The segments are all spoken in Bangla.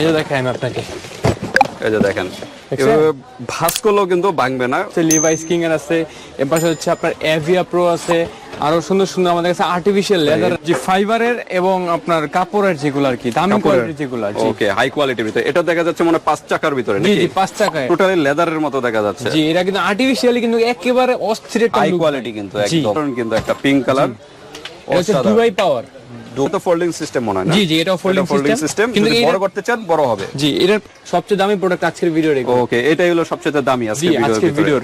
এই যে দেখাই আপনাকে। এই যে দেখেন। দেখছেন? করলেও কিন্তু ভাঙবে না। লিভাইস কিং এর আছে এর পাশে হচ্ছে আপনার এভিয়া প্রো আছে আরও সুন্দর সুন্দর আমাদের কাছে আর্টিফিশিয়াল লেদার যে ফাইবারের এবং আপনার কাপড়ের যেগুলো আর কি দামি কোয়ালিটির যেগুলো ওকে হাই কোয়ালিটির ভিতরে। এটা দেখা যাচ্ছে মানে পাঁচ চাকার ভিতরে জি জি পাঁচ টাকায় টোটালি লেদারের মতো দেখা যাচ্ছে। জি এটা কিন্তু আর্টিফিশিয়ালি কিন্তু একেবারে অস্থির হাই কোয়ালিটি কিন্তু। একদম। কিন্তু একটা পিঙ্ক কালার দুবাই পাওয়ার দুটো ফোল্ডিং সিস্টেম মনে হয় না? জি জি এটাও ফোল্ডিং ফোল্ডিং সিস্টেম কিন্তু বড় করতে চান বড় হবে। জি সবচেয়ে দামি প্রোডাক্ট আজকের ভিডিও রেখো ওকে এটাই হলো সবচেয়ে দামি আজকের ভিডিওর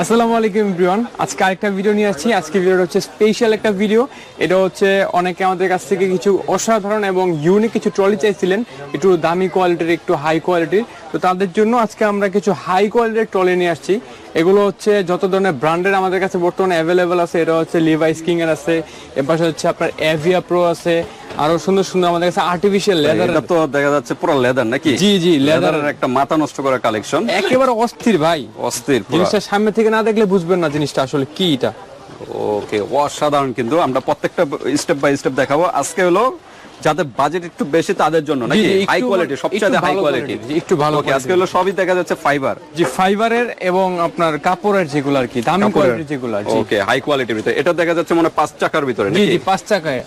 আসসালামু আলাইকুম এভরিওয়ান। আজকে আরেকটা ভিডিও নিয়ে আসছি। আজকে ভিডিওটা হচ্ছে স্পেশাল একটা ভিডিও এটা হচ্ছে অনেকে আমাদের কাছ থেকে কিছু অসাধারণ এবং ইউনিক কিছু ট্রলি চাইছিলেন। একটু দামি কোয়ালিটির একটু হাই কোয়ালিটির তো তাদের জন্য আজকে আমরা কিছু হাই কোয়ালিটির ট্রলি নিয়ে আসছি। এগুলো হচ্ছে যত ধরনের ব্র্যান্ডের আমাদের কাছে বর্তমানে অ্যাভেলেবেল আছে এটা হচ্ছে লিভাইস কিং এর আছে এর পাশে হচ্ছে আপনার এভিয়া প্রো আছে আরও সুন্দর সুন্দর আমাদের কাছে আর্টিফিশিয়াল লেদার এটা তো দেখা যাচ্ছে পুরো লেদার নাকি? জি, জি, লেদারের একটা মাথা নষ্ট করা কালেকশন একেবারে অস্থির ভাই। অস্থির জিনিসটা সামনে থেকে না দেখলে বুঝবেন না জিনিসটা আসলে কি এটা। ওকে অসাধারণ কিন্তু। আমরা প্রত্যেকটা স্টেপ বাই স্টেপ দেখাবো। আজকে হলো যাদের বাজেট একটু বেশি তাদের জন্য নাকি? হাই কোয়ালিটি সবচেয়ে হাই কোয়ালিটি একটু ভালো ওকে আজকে হলো সবই দেখা যাচ্ছে ফাইবার জি ফাইবারের এবং আপনার কাপড়ের যেগুলো আর কি দামি কোয়ালিটির যেগুলো ওকে হাই কোয়ালিটির ভিতরে। এটা দেখা যাচ্ছে মানে পাঁচ চাকার ভিতরে জি নাকি? জি পাঁচ চাকায়।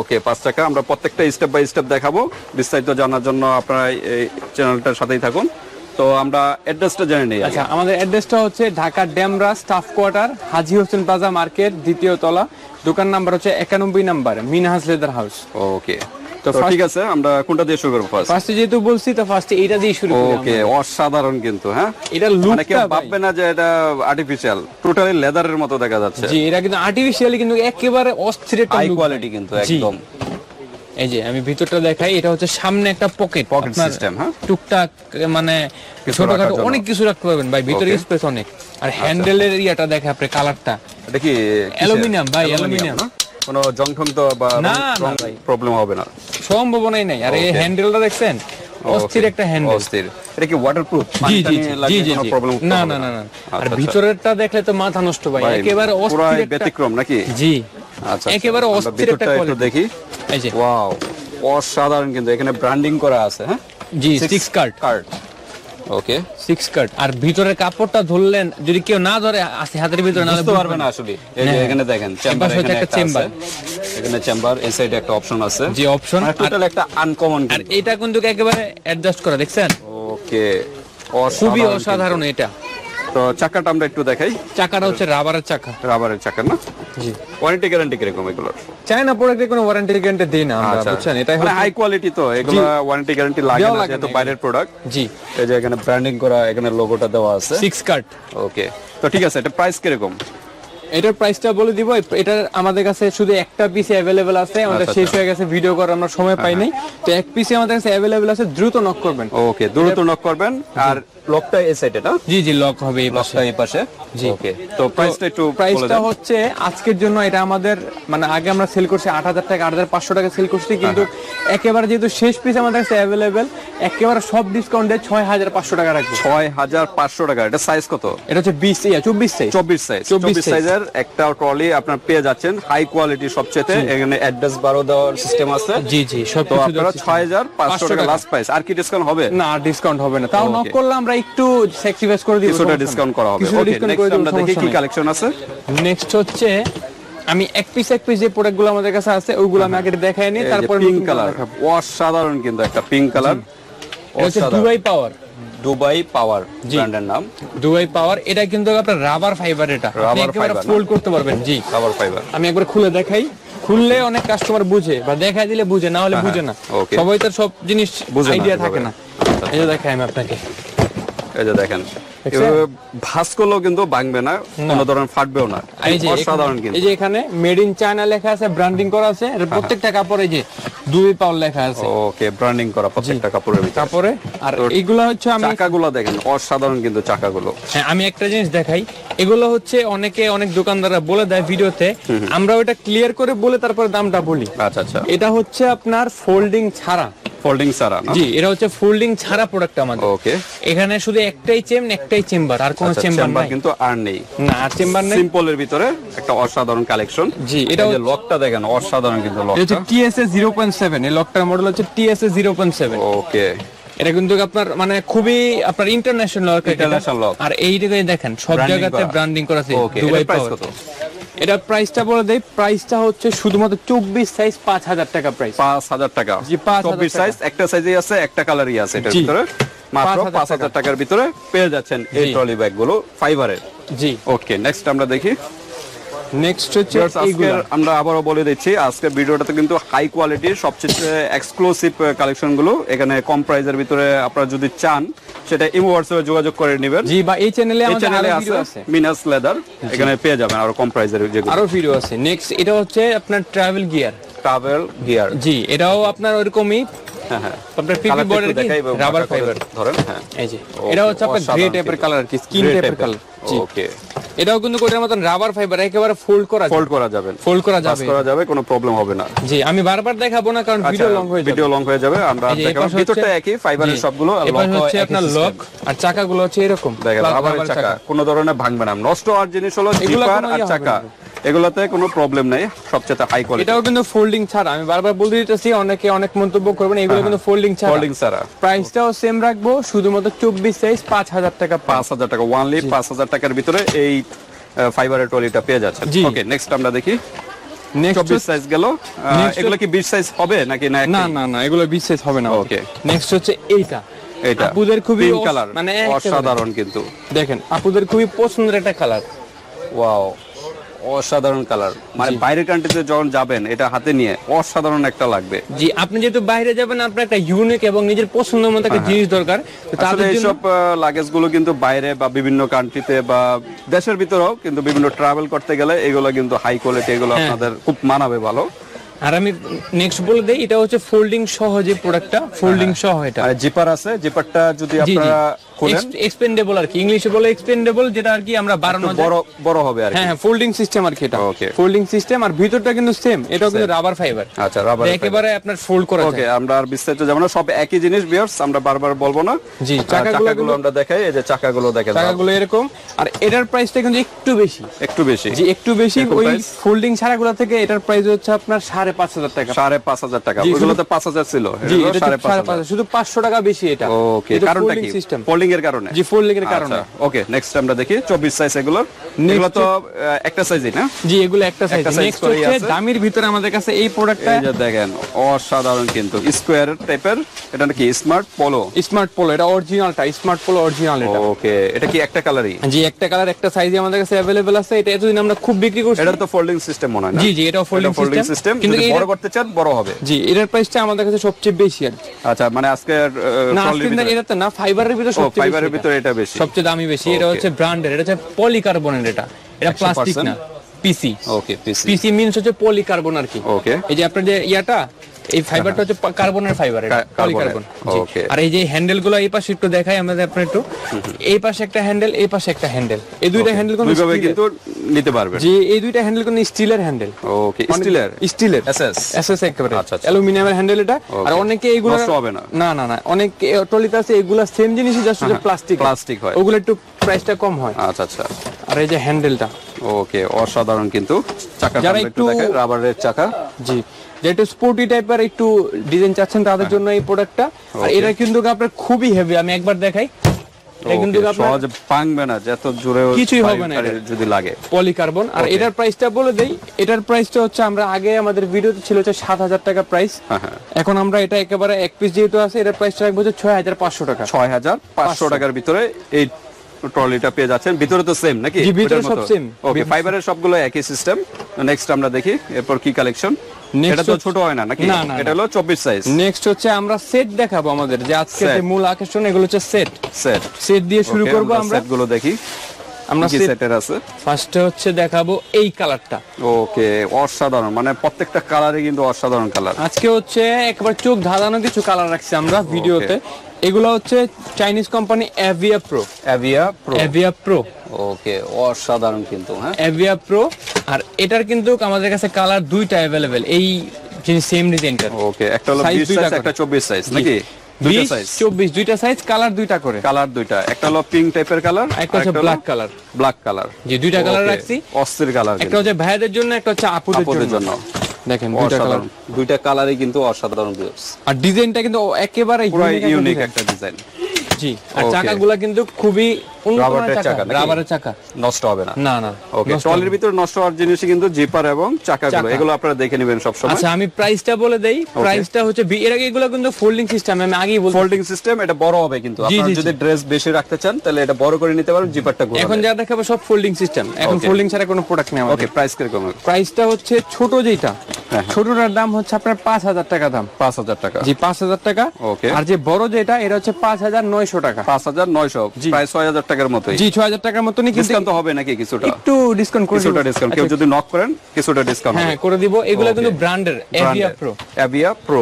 ওকে পাঁচ টাকা আমরা প্রত্যেকটা স্টেপ বাই স্টেপ দেখাবো। বিস্তারিত জানার জন্য আপনারা এই চ্যানেলটার সাথেই থাকুন। তো আমরা অ্যাড্রেসটা জেনে নিই আচ্ছা আমাদের অ্যাড্রেসটা হচ্ছে Dhaka Demra staff quarter Haji Hossain plaza market দ্বিতীয় তলা। দোকান নাম্বার হচ্ছে একানব্বই number Minhas leather house. Okay তো ঠিক আছে আমরা কোনটা দিয়ে শুরু করব ফার্স্ট ফার্স্টে যেহেতু বলছি তো ফার্স্টে এইটা দিয়ে শুরু করি ওকে অসাধারণ কিন্তু হ্যাঁ? এটা মানে কেউ ভাববে না যে এটা আর্টিফিশিয়াল টোটালি লেদারের মতো দেখা যাচ্ছে। জি এটা কিন্তু আর্টিফিশিয়ালি কিন্তু একেবারে অস্থির একটা কোয়ালিটি কিন্তু একদম। এই যে আমি ভিতরটা দেখাই এটা হচ্ছে সামনে একটা পকেট পকেট সিস্টেম হ্যাঁ? টুকটাক মানে ছোটখাটো অনেক কিছু রাখতে পারবেন ভাই ভিতরে. স্পেস অনেক। আর হ্যান্ডেলের ইয়াটা দেখে আপনি কালারটা এটা কি অ্যালুমিনিয়াম ভাই, অ্যালুমিনিয়াম কোনো জং ঠং তো বা। প্রবলেম হবে না। সম্ভাবনাই নাই। আর এই. হ্যান্ডেলটা দেখছেন? অস্থির একটা হ্যান্ডেল অস্থির। এটা কি ওয়াটারপ্রুফ জি জি জি জি প্রবলেম না না না। না আর ভিতরেরটা দেখলে তো মাথা নষ্ট ভাই একেবারে অস্থির একটা ব্যতিক্রম নাকি? জি। আচ্ছা একেবারে অস্থির একটা কোয়ালিটি দেখি। এই যে। ওয়াও অসাধারণ কিন্তু। এখানে ব্র্যান্ডিং করা আছে হ্যাঁ? জি six card card okay six cut আর ভিতরের কাপড়টা ধরলেন যদি কেউ না ধরে হাতের ভিতরে না বুঝতে পারবে না। আসলে। এই যে হ্যাঁ। এখানে দেখেন চেম্বার এখানে একটা চেম্বার এখানে চেম্বার এই সাইডে একটা অপশন আছে। যে অপশন টোটাল একটা আনকমন আর এটা কিন্তু একেবারে অ্যাডজাস্ট করা দেখছেন? ওকে খুবই অসাধারণ এটা। তো চাকাটা আমরা একটু দেখাই। চাকাটা হচ্ছে রাবারের চাকা। রাবারের চাকা না? জি। ওয়ারেন্টি গ্যারান্টি কীরকম এগুলোর চায়না প্রোডাক্টে কোনো ওয়ারেন্টি গ্যারান্টি দেই না আমরা বুঝছেন? এটাই মানে হচ্ছে হাই কোয়ালিটি তো এগুলো ওয়ারেন্টি গ্যারান্টি লাগে না যেহেতু বাইরের প্রোডাক্ট জি। এই যে এখানে ব্র্যান্ডিং করা এখানে লোগোটা দেওয়া আছে। সিক্স কাট ওকে তো ঠিক আছে এটা প্রাইস কীরকম? এটার প্রাইসটা বলে দিব এটা আমাদের কাছে শুধু একটা পিস অ্যাভেলেবেল আছে আমাদের আচ্ছা, শেষ হয়ে গেছে ভিডিও করার আমরা সময় পাই নাই। তো এক পিসে আমাদের কাছে অ্যাভেলেবেল আছে দ্রুত নক করবেন। ওকে দ্রুত নক করবেন আর লকটা এই সাইডে না? জি জি লক হবে এই পাশে। এই পাশে? জি। ওকে তো প্রাইসটা একটু প্রাইসটা হচ্ছে আজকের জন্য এটা আমাদের মানে আগে আমরা সেল করছি আট হাজার টাকা আট হাজার পাঁচশো টাকা সেল করছি কিন্তু একেবারে যেহেতু শেষ পিস আমাদের কাছে অ্যাভেলেবেল একেবারে সব ডিসকাউন্ট দিয়ে ছয় হাজার পাঁচশো টাকা রাখব। ছয় হাজার পাঁচশো টাকা এটা সাইজ কত? এটা হচ্ছে বিশ ইয়া চব্বিশ সাইজ চব্বিশ সাইজ 24 চব্বিশ size। সাইজের একটা ট্রলি আপনার পেয়ে যাচ্ছেন হাই কোয়ালিটি সবচেয়ে এখানে অ্যাড্রেস বারো দেওয়ার সিস্টেম আছে। জি জি সব তো আপনারা ছয় হাজার পাঁচশো টাকা লাস্ট প্রাইস আর কি ডিসকাউন্ট হবে? না ডিসকাউন্ট হবে না। তাও নক করলে আমরা একটু স্যাক্রিফাইস করে দিব কিছুটা ডিসকাউন্ট করা হবে। ওকে নেক্সট আমরা দেখি কি কালেকশন আছে। নেক্সট হচ্ছে আমি এক পিস এক পিস যে প্রোডাক্টগুলো আমাদের কাছে আছে ওইগুলো আমি আগে দেখাই নিই তারপর পিঙ্ক কালার অসাধারণ কিন্তু একটা পিঙ্ক কালার হচ্ছে দুবাই পাওয়ার দুবাই পাওয়ার ব্র্যান্ডের নাম। দুবাই পাওয়ার এটা কিন্তু আপনার রাবার ফাইবার এটা। রাবার ফাইবার ফোল্ড করতে পারবেন জি। রাবার ফাইবার আমি একবার খুলে দেখাই। খুললে অনেক কাস্টমার বুঝে বা দেখাই দিলে বুঝে না হলে বুঝে না। হ্যাঁ, সবাই তো সব জিনিস আইডিয়া থাকে না। এই যে দেখাই আমি আপনাকে। এই যে দেখেন করলেও কিন্তু ভাঙবে না কোনো ধরনের ফাটবেও না। অসাধারণ কিন্তু। এই যে এখানে মেড ইন চায়না লেখা আছে ব্র্যান্ডিং করা আছে প্রত্যেকটা কাপড়ে যে দুই পাউল লেখা আছে। ওকে ব্র্যান্ডিং করা প্রত্যেকটা কাপড়ের ভিতরে। কাপড়ে আর এইগুলো হচ্ছে আমি চাকাগুলো দেখেন অসাধারণ কিন্তু চাকাগুলো। হ্যাঁ আমি একটা জিনিস দেখাই। এগুলো হচ্ছে অনেকে অনেক দোকানদাররা বলে দেয় ভিডিওতে আমরা ওটা ক্লিয়ার করে বলে তারপরে দামটা বলি। আচ্ছা আচ্ছা। এটা হচ্ছে আপনার ফোল্ডিং ছাড়া। ফোল্ডিং না? জি এটা হচ্ছে ফোল্ডিং ছাড়া প্রোডাক্ট আমাদের। ওকে এখানে শুধু একটাই চেন একটাই চেম্বার আর কোনো চেম্বার চেম্বার নাই। আচ্ছা, কিন্তু আর নেই। না আর চেম্বার নেই? সিম্পলের ভিতরে একটা অসাধারণ কালেকশন জি, এটা যে লকটা দেখেন অসাধারণ কিন্তু এটা টিএসএ জিরো পয়েন্ট সেভেন এই লকটার মডেল হচ্ছে TSA zero point seven okay এটা কিন্তু আপনার মানে খুবই আপনার ইন্টারন্যাশনাল লক International lock। আর এইটাকে দেখেন সব জায়গাতে ব্র্যান্ডিং করা আছে দুবাই প্রাইস কত? এটা প্রাইসটা বলে দেই প্রাইসটা হচ্ছে শুধুমাত্র চব্বিশ সাইজ পাঁচ হাজার টাকা প্রাইস পাঁচ হাজার টাকা। জি, 5,000 চব্বিশ সাইজ একটা সাইজই আছে একটা কালারই আছে এটার। ভিতরে। মাত্র 5,000 পাঁচ হাজার টাকার ভিতরে পেয়ে যাচ্ছেন এই ট্রলি ফাইবারের। জি। ওকে নেক্সট আমরা দেখি। নেক্সট হচ্ছে আমরা আবারও বলে দিচ্ছি আজকে ভিডিওটাতে কিন্তু হাই কোয়ালিটির সবচেয়ে এক্সক্লুসিভগুলো এখানে কম প্রাইজের ভিতরে আপনারা যদি চান সেটা ইমো হোয়াটসঅ্যাপে যোগাযোগ করে নেবেন। জি বা এই চ্যানেলে আমাদের চ্যানেলে আছে মিনাস লেদার এখানে পেয়ে যাবেন আরও কম প্রাইজের যেগুলো। আরও ভিডিও আছে। নেক্সট এটা হচ্ছে আপনার travel gear travel gear ji এটাও আপনার ওরকমই আপনার পিপি বর্ডার এবং রাবার ফাইবার ধরেন হ্যাঁ। এই যে এটা হচ্ছে আপনার গ্রে টাইপের কালার আর কি স্কিন টাইপের কালার জি। ওকে। এটাও কিন্তু কোটার মতন রাবার ফাইবার একেবারে ফোল্ড করা ফোল্ড করা যাবে। ফোল্ড করা যাবে। করা যাবে কোনো প্রবলেম হবে না। জি আমি বারবার দেখাবো না কারণ ভিডিও লং হয়ে যাবে। ভিডিও লং হয়ে যাবে আমরা দেখাবো। ভিতরটা একই ফাইবারের সবগুলো lock হচ্ছে আপনার লক আর চাকাগুলো হচ্ছে এরকম। দেখেন রাবারের চাকা। কোনো ধরনের ভাঙবে না। নষ্ট হওয়ার জিনিস হলো এগুলা জিপার আর ইয়ে চাকা। এগুলাতে কোনো প্রবলেম নেই সবচেয়ে হাই কোয়ালিটি এটাও কিন্তু ফোল্ডিং ছাড়া আমি বারবার বলে দিতেছি অনেকে অনেক মন্তব্য করবেন এগুলো কিন্তু ফোল্ডিং ছাড়া। ফোল্ডিং ছাড়া। প্রাইসটাও সেম রাখব শুধুমাত্র চব্বিশ সাইজ পাঁচ হাজার টাকা পাঁচ হাজার টাকা ওয়ানলি পাঁচ হাজার টাকার ভিতরে এই ফাইবারের ট্রলিটা পেয়ে যাচ্ছে ওকে নেক্সট আমরা দেখি। চব্বিশ সাইজ গেল। এগুলো কি বিশ সাইজ হবে নাকি না না না না এগুলো বিশ সাইজ হবে না Okay. নেক্সট হচ্ছে এইটা। এটা আপুদের খুবই কালার মানে অসাধারণ কিন্তু। দেখেন আপুদের খুবই পছন্দের একটা কালার ওয়াও অসাধারণ কালার। মানে বাইরের কান্ট্রিতে যখন যাবেন এটা হাতে নিয়ে অসাধারণ একটা লাগবে। জি আপনি যেহেতু বাইরে যাবেন আপনার একটা ইউনিক এবং নিজের পছন্দের মতো একটা জিনিস দরকার। তো আসলে তাদের জন্য এইসব লাগেজগুলো কিন্তু বাইরে বা বিভিন্ন কান্ট্রিতে বা দেশের ভিতরেও কিন্তু বিভিন্ন ট্রাভেল করতে গেলে এগুলো কিন্তু হাই কোয়ালিটি এগুলো হ্যাঁ। আপনাদের খুব মানাবে ভালো। আর আমি নেক্সট বলে দেই এটা হচ্ছে ফোল্ডিং সহ যে প্রোডাক্টটা ফোল্ডিং সহ এটা। জিপার আছে। জিপারটা যদি আপনারা খোলেন? এক্সপেন্ডেবল আর কি ইংলিশে বলে এক্সপেন্ডেবল যেটা আর কি আমরা বাড়ানো বড় বড় হবে আর হ্যাঁ হ্যাঁ ফোল্ডিং সিস্টেম আর কি এটা। Okay. ফোল্ডিং সিস্টেম আর ভিতরটা কিন্তু সেম এটাও কিন্তু রাবার ফাইবার আচ্ছা রাবার একেবারে আপনার ফোল্ড করা ওকে আমরা আর বিস্তারিত যাব না সব একই জিনিস আমরা বারবার বলব না। জি, চাকাগুলো চাকাগুলো আমরা দেখাই এই যে চাকাগুলো দেখেন টাকাগুলো এরকম আর এটার প্রাইসটা কিন্তু একটু বেশি। একটু বেশি। জি একটু বেশি ওই? ফোল্ডিং ছাড়াগুলো থেকে এটার প্রাইস হচ্ছে আপনার সাড়ে পাঁচ হাজার টাকা। সাড়ে পাঁচ হাজার টাকা। ওইগুলোতে পাঁচ হাজার ছিল। জি এটা শুধু পাঁচশো টাকা বেশি এটা। ওকে কারণটা কি? system। ফোল্ডিং এর কারণে? জি ফোল্ডিং এর কারণে। ওকে নেক্সট আমরা দেখি চব্বিশ সাইজ এগুলো। এগুলো তো একটা সাইজই না? জি এগুলো একটা সাইজ নেক্সট হচ্ছে দামির ভিতরে আমাদের কাছে এই প্রোডাক্টটা এই যে দেখেন অসাধারণ কিন্তু। স্কোয়ার টাইপের এটা নাকি স্মার্ট পোলো স্মার্ট পোলো এটা অরিজিনালটা স্মার্ট পোলো অরিজিনাল এটা। ওকে এটা কি একটা কালারই জি একটা কালার একটা সাইজে আমাদের কাছে অ্যাভেলেবেল আছে। এটা এতদিন আমরা খুব বিক্রি করছি এটা তো ফোল্ডিং সিস্টেম মনে হয় না? জি জি এটাও ফোল্ডিং সিস্টেম কিন্তু বড় করতে চান বড় হবে। জি এটার প্রাইসটা আমাদের কাছে সবচেয়ে বেশি আর আচ্ছা মানে আজকে না আজকে না, এটা না ফাইবারের ভিতরে সবচেয়ে ফাইবারের ভিতরে এটা বেশি। সবচেয়ে দামি বেশি। এটা হচ্ছে ব্র্যান্ডের এটা হচ্ছে পলিকার্বনের এটা। এটা প্লাস্টিক না পিসি ওকে পিসি পিসি মিনস হচ্ছে পলিকার্বন আর কি। ওকে এই যে আপনার যে ইয়াটা এই ফাইবারটা হচ্ছে কার্বনের ফাইবার এটা পলিকার্বন আর এই যে হ্যান্ডেলগুলো এই পাশে একটু দেখাই আমাদের আপনার একটু এই পাশে একটা হ্যান্ডেল এই পাশে একটা হ্যান্ডেল এই দুইটা হ্যান্ডেল কোন দুইভাবে কিন্তু নিতে পারবেন। যে এই দুইটা হ্যান্ডেল কোন স্টিলের হ্যান্ডেল ওকে স্টিলের স্টিলের এসএস এসএস একেবারে। আচ্ছা, আচ্ছা। অ্যালুমিনিয়ামের হ্যান্ডেল এটা। আর অনেকে এগুলো নষ্ট হবে না। না না না। অনেক টলিতে আছে এগুলা সেম জিনিসই জাস্ট প্লাস্টিক plastic হয়। ওগুলো একটু প্রাইসটা কম হয়। আচ্ছা আচ্ছা। আর এই যে হ্যান্ডেলটা ওকে অসাধারণ কিন্তু চাকা যারা একটু- রাবারের চাকা। জি। যে একটু স্পোর্টি টাইপের একটু ডিজাইন চাচ্ছেন তাদের জন্য এই প্রোডাক্টটা আর হ্যাঁ। এটা কিন্তু আপনার খুবই হেভি আমি একবার দেখাই। কিন্তু সহজে ভাঙবে না যত জোরে কিছুই হবে না যদি লাগে। পলিকার্বন আর এটার প্রাইসটা বলে দেই এটার প্রাইসটা হচ্ছে আমরা আগে আমাদের ভিডিওতে ছিল হচ্ছে সাত হাজার টাকা প্রাইস হ্যাঁ হ্যাঁ। এখন আমরা এটা একেবারে এক পিস যেহেতু আছে এটার প্রাইসটা রাখব হচ্ছে ছয় হাজার পাঁচশো টাকা। ছয় হাজার পাঁচশো টাকার ভিতরে এই ট্রলিটা পেয়ে যাচ্ছেন। ভিতরে তো সেম নাকি? ভিতরে সব same। ওকে ফাইবারের সবগুলো একই সিস্টেম নেক্সট আমরা দেখি এরপর কি কালেকশন এটা তো ছোট হয় না নাকি? এটা হলো চব্বিশ সাইজ নেক্সট হচ্ছে আমরা সেট দেখাবো আমাদের যে আজকে যে মূল আকর্ষণ এগুলো হচ্ছে সেট সেট সেট দিয়ে শুরু করব আমরা সেটগুলো দেখি। আমরা সেটের আছে? ফার্স্টে হচ্ছে দেখাবো এই কালারটা ওকে অসাধারণ। মানে প্রত্যেকটা কালারই কিন্তু অসাধারণ কালার আজকে হচ্ছে একবার চোখ ধাঁধানো কিছু কালার রাখছি আমরা ভিডিওতে। এগুলো হচ্ছে Chinese company Avia pro Avia pro Avia pro okay অসাধারণ কিন্তু হ্যাঁ? এভিয়া প্রো আর এটার কিন্তু আমাদের কাছে কালার দুইটা অ্যাভেলেবেল এই সেম ডিজাইনটার ওকে একটা হলো 20 সাইজ একটা 24 সাইজ নাকি? দুইটা সাইজ চব্বিশ দুইটা সাইজ কালার দুইটা করে। কালার দুইটা। একটা হলো পিঙ্ক টাইপের কালার একটা হচ্ছে ব্ল্যাক কালার ব্ল্যাক কালার জি দুইটা কালার রাখছি। অস্থির কালার একটা হচ্ছে ভাইয়াদের জন্য একটা হচ্ছে আপুদের জন্য। দেখেন দুইটা কালার দুইটা কালারই কিন্তু অসাধারণ আর ডিজাইনটা কিন্তু একেবারে ইউনিক একটা ডিজাইন জি আর চাকাগুলা কিন্তু খুবই উন্নত Rubber মানের এর চাকা রাবারের চাকা। নষ্ট হবে না? না না ওকে ট্রলির ভিতরে নষ্ট হওয়ার জিনিসই কিন্তু জিপার এবং চাকাগুলো এগুলো আপনারা দেখে নেবেন সব সময় আচ্ছা আমি প্রাইসটা বলে দেই। প্রাইসটা হচ্ছে এর আগে এগুলো কিন্তু ফোল্ডিং সিস্টেম আমি আগেই বলছি। ফোল্ডিং সিস্টেম এটা বড় হবে কিন্তু। আপনারা যদি ড্রেস বেশি রাখতে চান তাহলে এটা বড় করে নিতে পারেন জিপারটা এখন যা দেখাবো সব ফোল্ডিং সিস্টেম এখন ফোল্ডিং ছাড়া কোনো প্রোডাক্ট নেই ওকে প্রাইস কীরকম প্রাইসটা হচ্ছে ছোট যেটা হ্যাঁ। ছোটটার দাম হচ্ছে আপনার পাঁচ হাজার টাকা দাম। পাঁচ হাজার টাকা। জি পাঁচ হাজার টাকা। Okay. আর যে বড় যেটা এটা হচ্ছে পাঁচ হাজার নয়শো টাকা। পাঁচ হাজার নয়শো। প্রায় ছয় হাজার টাকার মতোই। জি ছয় হাজার টাকার মতনই কিন্তু ডিসকাউন্ট হবে নাকি কিছুটা? একটু ডিসকাউন্ট করে কিছুটা ডিসকাউন্ট কেউ আচ্ছা, যদি নক করেন কিছুটা ডিসকাউন্ট হ্যাঁ করে দিব। এগুলো. কিন্তু ব্র্যান্ডের এভিয়া প্রো অ্যাভিয়া প্রো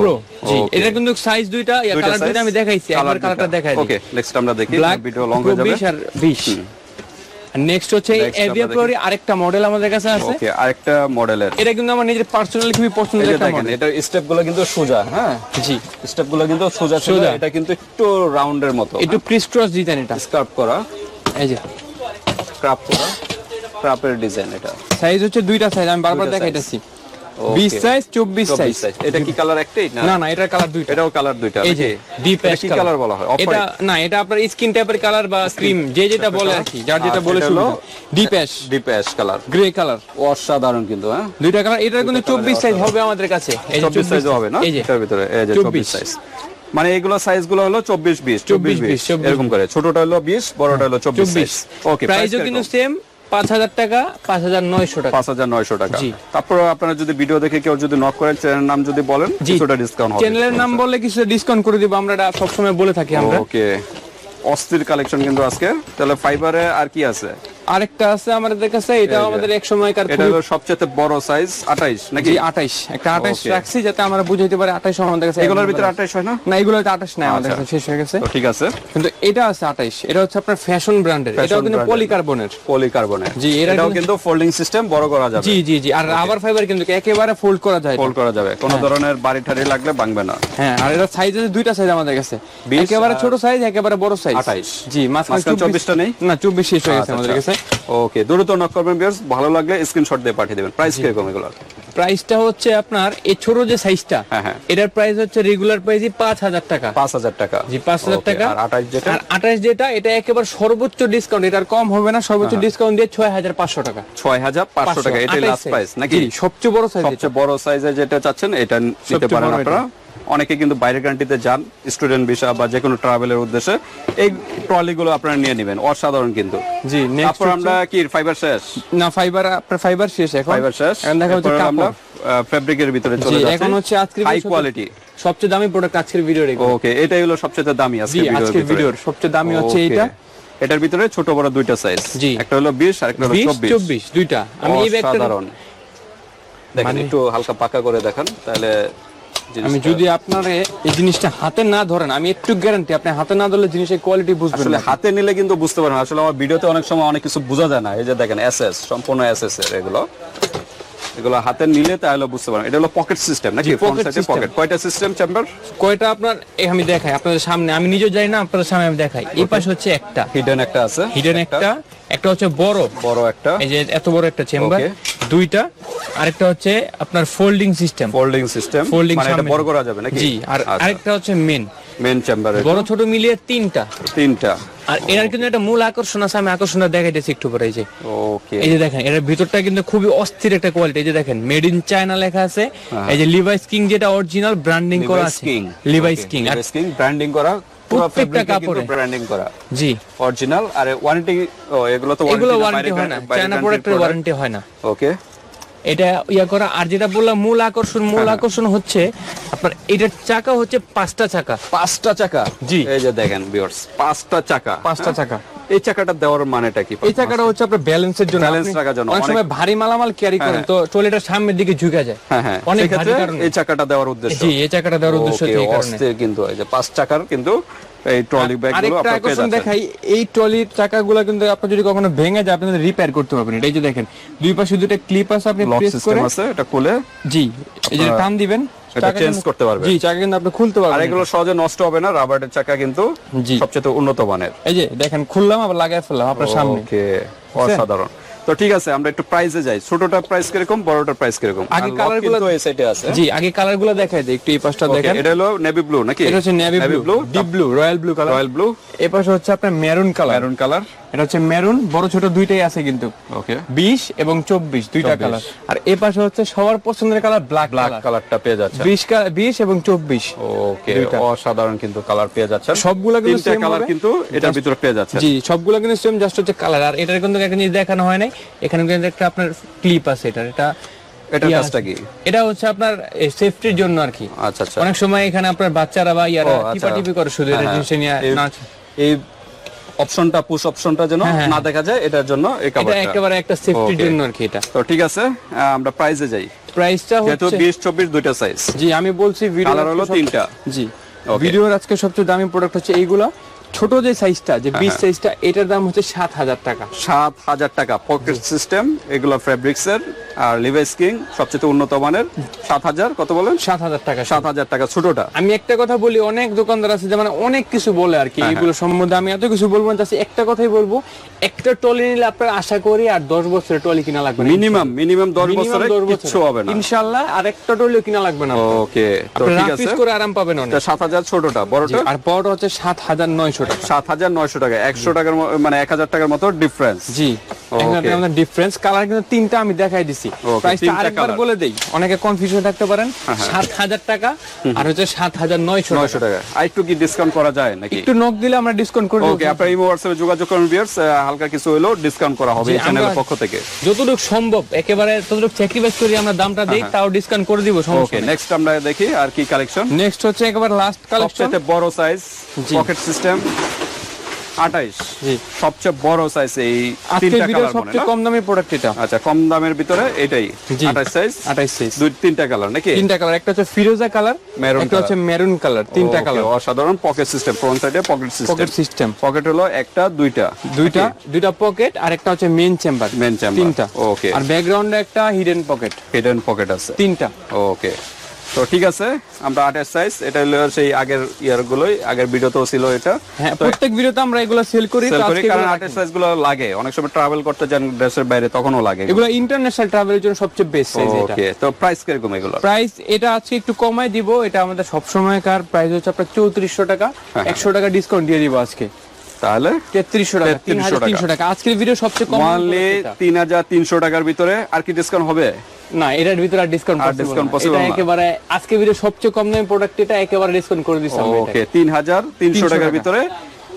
জি এটা কিন্তু সাইজ দুইটা কালার দুইটা আমি দেখাইছি। একবার কালারটা দেখাই ওকে নেক্সট আমরা দেখি। ভিডিও লং হয়ে যাবে। 20 আর 20 নেক্সট হচ্ছে এভিয়া। প্রোর আরেকটা মডেল আমাদের কাছে আছে। ওকে আরেকটা মডেলের এটা কিন্তু আমার নিজের পার্সোনালি খুবই পছন্দের একটা মডেল এটার স্টেপগুলো কিন্তু সোজা হ্যাঁ? জি। স্টেপগুলো কিন্তু সোজা সোজা। এটা কিন্তু একটু রাউন্ডের মতো একটু ক্রিস ক্রস ডিজাইন এটা। স্কার্প করা। এই যে। ক্রাপ করা ক্রাপের ডিজাইন এটা। সাইজ হচ্ছে দুইটা সাইজ আমি বারবার দেখাইতেছি। 20 সাইজ 24 সাইজ এটা কি কালার একটাই না? না না এটার কালার দুইটা। এটাও কালার দুইটা। এই যে ডিপ এটা কালার বলা হয়? অফ এটা না এটা আপনার স্কিন টাইপের কালার বা ক্রিম যে যেটা বলে আর কি যার যেটা বলে এটা শুরু deep ash deep ash colour grey colour অসাধারণ কিন্তু হ্যাঁ? দুইটা কালার এটা কিন্তু 24 সাইজ হবে আমাদের কাছে। এই যে 24 সাইজও হবে না? এটার ভিতরে এই যে 24 24 সাইজ মানে এগুলো সাইজগুলো হলো 24 20 24 24, 20 এরকম করে। ছোটটা হলো 20 বড়টা হলো 24 সাইজ 24 ওকে প্রাইসও কিন্তু সেম 5000 টাকা 5900 টাকা। 5900 টাকা। তারপর আপনারা যদি ভিডিও দেখে কেউ যদি নক করেন চ্যানেলের নাম যদি বলেন কিছুটা ডিসকাউন্ট হবে। চ্যানেলের নাম বললে কিছু ডিসকাউন্ট করে দিব আমরা সবসময় বলে থাকি আমরা। ওকে অস্থির কালেকশন কিন্তু আজকে। তাহলে ফাইবারে আর কি আছে? আরেকটা আছে আমাদের কাছে যে। আমাদের এক সময়কার এটা হলো সবচেয়ে বড় সাইজ 28 নাকি? 28 একটা 28 রাখছি যাতে আমরা বুঝাইতে পারি 28 আমাদের কাছে এগুলোর ভিতরে 28 হয় না? না এগুলোতে 28 নাই আমাদের আচ্ছা। কাছে শেষ হয়ে গেছে। তো ঠিক আছে। কিন্তু এটা আছে 28 এটা হচ্ছে আপনার ফ্যাশন ব্র্যান্ডের এটাও কিন্তু brand-এর। পলিকার্বনের পলিকার্বনের জি, এটাও কিন্তু- ফোল্ডিং সিস্টেম বড় করা যাবে। জি জি জি আর রাবার ফাইবার কিন্তু একেবারে ফোল্ড করা যায় ফোল্ড করা যাবে। কোনো ধরনের বাড়ি ঠাড়ি লাগলে ভাঙবে না। হ্যাঁ আর এটা সাইজ আছে দুইটা সাইজ আমাদের কাছে। 20 একেবারে ছোট সাইজ একেবারে বড় সাইজ 28 জি মাঝখানে মাঝখানে 24 24 টা নেই? না 24 শেষ হয়ে গেছে আচ্ছা, আমাদের কাছে। ওকে দ্রুত নক করবেন ভিউয়ার্স ভালো লাগলে স্ক্রিনশট দিয়ে পাঠিয়ে দেবেন। প্রাইস কীরকম এগুলো? প্রাইসটা হচ্ছে আপনার এই ছোট যে সাইজটা হ্যাঁ, হ্যাঁ। এটার প্রাইস হচ্ছে রেগুলার প্রাইসই 5000 টাকা। 5000 টাকা। জি 5000 Okay, টাকা। আর 28 যেটা? আর 28 যেটা এটা একেবারে সর্বোচ্চ ডিসকাউন্ট এটার কম হবে না সর্বোচ্চ হ্যাঁ। ডিসকাউন্ট দিয়ে 6500 টাকা। 6500 টাকা এটাই 28 লাস্ট। প্রাইস নাকি? সবচেয়ে বড় সাইজ সবচেয়ে বড় সাইজের যেটা চাচ্ছেন এটা নিতে পারেন আপনারা। অনেকে কিন্তু বাইরের কান্ট্রিতে যান স্টুডেন্ট ভিসা বা যে কোনো ট্রাভেলের উদ্দেশ্যে এই ট্রলি গুলো আপনারা নিয়ে নেবেন অসাধারণ কিন্তু। জি নেক্সট তারপর আমরা কি ফাইবার শেষ? না ফাইবার আপনার ফাইবার শেষ এখন। ফাইবার শেষ এখন দেখা হচ্ছে আমরা ফেব্রিকের ভিতরে চলে যাচ্ছি। এখন হচ্ছে আজকের হাই কোয়ালিটি সবচেয়ে দামি প্রোডাক্ট আজকের ভিডিও রেখে ওকে এটাই হলো সবচেয়ে দামি আজকের ভিডিওর ভিডিওর সবচেয়ে দামি হচ্ছে. এইটা। এটার ভিতরে ছোট বড় দুইটা সাইজ জি। একটা হলো 20 আর একটা হলো 24 24 দুইটা। আমি এই ব্যাগটা অসাধারণ। দেখেন মানে- একটু হালকা পাকা করে দেখান তাহলে আমি যদি আপনার এই জিনিসটা হাতে না ধরেন আমি একটু গ্যারান্টি আপনি হাতে না ধরলে জিনিসের কোয়ালিটি বুঝবেন আসলে হাতে নিলে কিন্তু বুঝতে পারেন না। আসলে আমার ভিডিওতে অনেক সময় অনেক কিছু বোঝা যায় না। এই যে দেখেন এসএস সম্পূর্ণ এসএস এর এগুলো। এগুলো হাতে নিলে তাহলে বুঝতে পারেন। এটা হলো পকেট সিস্টেম নাকি pocket পকেট কয়টা সিস্টেম চেম্বার কয়টা আপনার এই আমি দেখাই আপনাদের সামনে। আমি নিজেও যাই না আপনাদের সামনে আমি দেখাই। এই পাশে হচ্ছে একটা। হিডেন একটা আছে হিডেন একটা। একটা হচ্ছে বড়। বড় একটা। এই যে এত বড় একটা চেম্বার. দুইটা। আরেকটা হচ্ছে আপনার folding system folding system folding মানে এটা বড় করা যাবে নাকি? জি আর আচ্ছা। আরেকটা হচ্ছে মেন মেন চেম্বার বড় ছোট মিলিয়ে তিনটা। তিনটা। আর এর কিন্তু একটা মূল আকর্ষণ আছে আমি আকর্ষণটা দেখাইতেছি একটু পরে এই যে। ওকে এই যে দেখেন এর ভিতরটা কিন্তু খুবই অস্থির একটা কোয়ালিটি এই যে দেখেন মেড ইন চায়না লেখা আছে। এই যে লিভাইস কিং যেটা অরিজিনাল ব্র্যান্ডিং করা আছে। লিভাইস কিং আর কিং ব্র্যান্ডিং করা প্রত্যেকটা কাপড়ে। ব্র্যান্ডিং করা। জি। অরিজিনাল আর ওয়ারেন্টি এগুলো তো এগুলো ওয়ারেন্টি হয় না। চায়না প্রোডাক্টের ওয়ারেন্টি হয় না। ওকে এটা ইয়া করা আর যেটা বললাম মূল আকর্ষণ মূল হ্যাঁ, আকর্ষণ হচ্ছে আপনার এটার চাকা হচ্ছে পাঁচটা চাকা। পাঁচটা চাকা? জি। এই যে দেখেন ভিউয়ার্স পাঁচটা চাকা। পাঁচটা হ্যাঁ? চাকা এই চাকাটা দেওয়ার মানেটা কি? এই চাকাটা হচ্ছে আপনার ব্যালেন্সের জন্য। আপনি রাখার জন্য। অনেক সময় ভারী মালামাল ক্যারি করেন তো ট্রলিটার সামনের দিকে ঝুঁকে যায়। হ্যাঁ হ্যাঁ। অনেক এই চাকাটা দেওয়ার উদ্দেশ্য। জি এই চাকাটা দেওয়ার উদ্দেশ্য এই কারণে। কিন্তু এই যে পাঁচ চাকার কিন্তু এই ট্রলি ব্যাগগুলো আরেকটা আকর্ষণ দেখাই এই ট্রলির চাকাগুলো কিন্তু আপনার যদি কখনো ভেঙে যায় আপনি রিপেয়ার করতে পারবেন এটা এই যে দেখেন দুই পাশে দুটো ক্লিপ আছে আপনি প্রেস করে আছে এটা খুলে জি এই যে টান দিবেন এটা চেঞ্জ করতে পারবেন। জি চাকা কিন্তু আপনি খুলতে আর পারবেন এগুলো সহজে নষ্ট হবে না রাবারের চাকা কিন্তু। সবচেয়ে উন্নত মানের। এই যে দেখেন খুললাম আবার লাগাই ফেললাম আপনার সামনে। ওকে অসাধারণ। তো ঠিক আছে আমরা একটু প্রাইসে যাই। ছোটটা প্রাইস কীরকম বড়টা প্রাইস কীরকম? আগে কালারগুলো সাইডে আছে। জি আগে কালারগুলো দেখাই দেই একটু এই পাশটা দেখেন। এটা হলো নেভি ব্লু নাকি? এটা হচ্ছে navy blue blue deep blue royal blue colour royal blue এই পাশে হচ্ছে আপনার মেরুন কালার মেরুন কালার এটা হচ্ছে মেরুন বড় ছোট দুইটাই আছে কিন্তু। ওকে বিশ এবং চব্বিশ দুইটা কালার আর এ পাশে হচ্ছে সবার পছন্দের কালার ব্ল্যাক ব্ল্যাক কালারটা পেয়ে যাচ্ছে বিশ বিশ এবং চব্বিশ। ওকে অসাধারণ কিন্তু কালার পেয়ে যাচ্ছেন। সবগুলা কিন্তু same কালার কিন্তু এটার ভিতরে পেয়ে যাচ্ছে জি সবগুলো কিন্তু সেম জাস্ট হচ্ছে কালার আর এটার কিন্তু একটা জিনিস দেখানো হয় নাই এখানে কিন্তু একটা আপনার ক্লিপ আছে এটার। এটা ইয়ে কাজটা কি? এটা হচ্ছে আপনার সেফটির জন্য আর কি। আচ্ছা আচ্ছা। অনেক সময় এখানে আপনার বাচ্চারা বা ইয়ারা আচ্ছা। টিপা টিপি করে শুধু এটা হ্যাঁ, জিনিস নিয়ে না এই অপশনটা পুশ অপশনটা যেন হ্যাঁ, হ্যাঁ, না দেখা যায় এটার জন্য এই এটা একেবারে একটা সেফটির জন্য আর কি এটা। তো ঠিক আছে আমরা প্রাইসে যাই। প্রাইসটা হচ্ছে বিশ চব্বিশ দুইটা সাইজ জি আমি বলছি ভিডিও কালার হলো তিনটা। জি। ভিডিওর আজকে সবচেয়ে দামি প্রোডাক্ট হচ্ছে এইগুলা। ছোট যে সাইজটা যে হ্যাঁ, বিশ সাইজটা এটার দাম হচ্ছে সাত হাজার টাকা। সাত হাজার টাকা। পকেট সিস্টেম এগুলো ফেব্রিক্স এর আর লিভাইস কিং সবচেয়ে উন্নত মানের। সাত হাজার কত বলেন? সাত হাজার টাকা। সাত হাজার টাকা ছোটটা। আমি একটা কথা বলি অনেক দোকানদার আছে যে মানে অনেক কিছু বলে আর হ্যাঁ, কি এগুলো সম্বন্ধে। আমি এত কিছু বলব না একটা কথাই বলব একটা টলি নিলে আপনার আশা করি আর দশ বছরের টলি কিনা লাগবে মিনিমাম মিনিমাম দশ বছরে দশ বছরে। কিচ্ছু হবে না। ইনশাল্লাহ আর একটা টলিও কিনা লাগবে না ওকে তো ঠিক আছে। করে আরাম পাবেন অনেক। সাত হাজার ছোটটা বড়টা? আর বড় হচ্ছে সাত হাজার নয়শো টাকা। সাত হাজার নয়শো টাকা। একশো টাকার মানে এক হাজার টাকার মতো ডিফারেন্স জি। Okay. আমাদের ডিফারেন্স কালার কিন্তু তিনটা আমি দেখাই দিছি। প্রাইসটা আরেকবার বলে দেই। অনেকে কনফিউশন থাকতে পারেন। সাত হাজার টাকা আর হচ্ছে সাত হাজার নয়শো নয়শো টাকা। আর একটু কি ডিসকাউন্ট করা যায় নাকি? একটু নক দিলে আমরা ডিসকাউন্ট করে দেবো। ওকে আপনার ইমো হোয়াটসঅ্যাপে যোগাযোগ করুন ভিউয়ার্স হালকা কিছু হলেও ডিসকাউন্ট করা হবে এই চ্যানেলের পক্ষ থেকে। যতটুকু সম্ভব একেবারে ততটুকু স্যাক্রিফাইস করে আমরা দামটা দিই তাও ডিসকাউন্ট করে দিব ওকে নেক্সট আমরা দেখি আর কি কালেকশন নেক্সট হচ্ছে একেবারে লাস্ট কালেকশন সবচেয়ে বড় সাইজ পকেট সিস্টেম 28 জি। সবচেয়ে বড় সাইজ এই তিনটা কালার সবচেয়ে কম দামি প্রোডাক্ট এটা। আচ্ছা কম দামের ভিতরে এটাই। 28 সাইজ 28 সাইজ দুই তিনটা কালার নাকি? তিনটা কালার একটা হচ্ছে ফিরোজা কালার Maroon একটা হচ্ছে মেরুন কালার তিনটা কালার অসাধারণ পকেট সিস্টেম ফ্রন্ট সাইডে pocket system pocket system pocket হলো একটা দুইটা। দুইটা দুইটা পকেট আর একটা হচ্ছে মেইন চেম্বার Main chamber, তিনটা। Okay. আর ব্যাকগ্রাউন্ডে একটা হিডেন পকেট হিডেন পকেট আছে। তিনটা। ওকে তো ঠিক আছে আমরা আটের সাইজ এটা হলো সেই আগের ইয়ার গুলোই আগের ভিডিওতেও ছিল এটা। হ্যাঁ প্রত্যেক ভিডিওতে আমরা এগুলো সেল করি কারণ আটের সাইজগুলো লাগে। অনেক সময় ট্রাভেল করতে যান দেশের বাইরে তখনও লাগে এগুলো। ইন্টারন্যাশনাল ট্রাভেলের জন্য সবচেয়ে বেস্ট সাইজ এটা। ওকে তো প্রাইস কীরকম এগুলো? প্রাইস এটা আজকে একটু কমাই দিব এটা আমাদের সব সময়কার প্রাইস হচ্ছে আপনার চৌত্রিশশো টাকা। হ্যাঁ, একশো টাকা ডিসকাউন্ট দিয়ে দিব আজকে। তাহলে? তেত্রিশশো টাকা তিন 3300 হাজার তিনশো টাকা। আজকের ভিডিও সবচেয়ে কম তিন হাজার তিনশো টাকার ভিতরে আর কি ডিসকাউন্ট হবে? না এটার ভিতরে আর ডিসকাউন্ট আর এটা না। একেবারে আজকে ভিডিও সবচেয়ে কম দামি প্রোডাক্ট এটা একেবারে ডিসকাউন্ট করে আমরা ওকে এটাকে। তিন হাজার তিনশো টাকার ভিতরে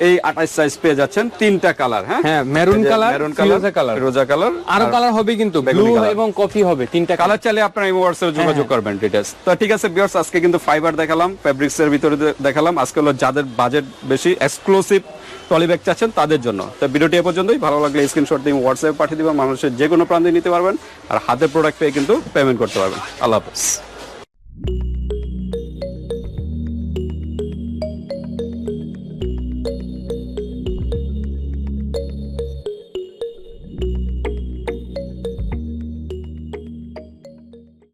এই আঠাশ সাইজ পেয়ে যাচ্ছেন তিনটা কালার হ্যাঁ? হ্যাঁ maroon colour maroon colour colour রোজা কালার আরও কালার হবে কিন্তু ব্লু এবং কফি হবে তিনটা কালার চাইলে আপনারা এই হোয়াটসঅ্যাপে হ্যাঁ, যোগাযোগ করবেন ডিটেলস তো ঠিক আছে বিয়ার্স আজকে কিন্তু ফাইবার দেখালাম ফেব্রিক্স এর ভিতরে দেখালাম। আজকে হলো যাদের বাজেট বেশি এক্সক্লুসিভ টলি ব্যাগ চাচ্ছেন তাদের জন্য। তো ভিডিওটি এ পর্যন্তই। ভালো লাগলে স্ক্রিনশট দিয়ে হোয়াটসঅ্যাপে পাঠিয়ে দিবেন। মানুষের যে কোনো প্রান্তে নিতে পারবেন। আর হাতের প্রোডাক্ট পেয়ে কিন্তু পেমেন্ট করতে পারবেন। আল্লাহ হাফেজ।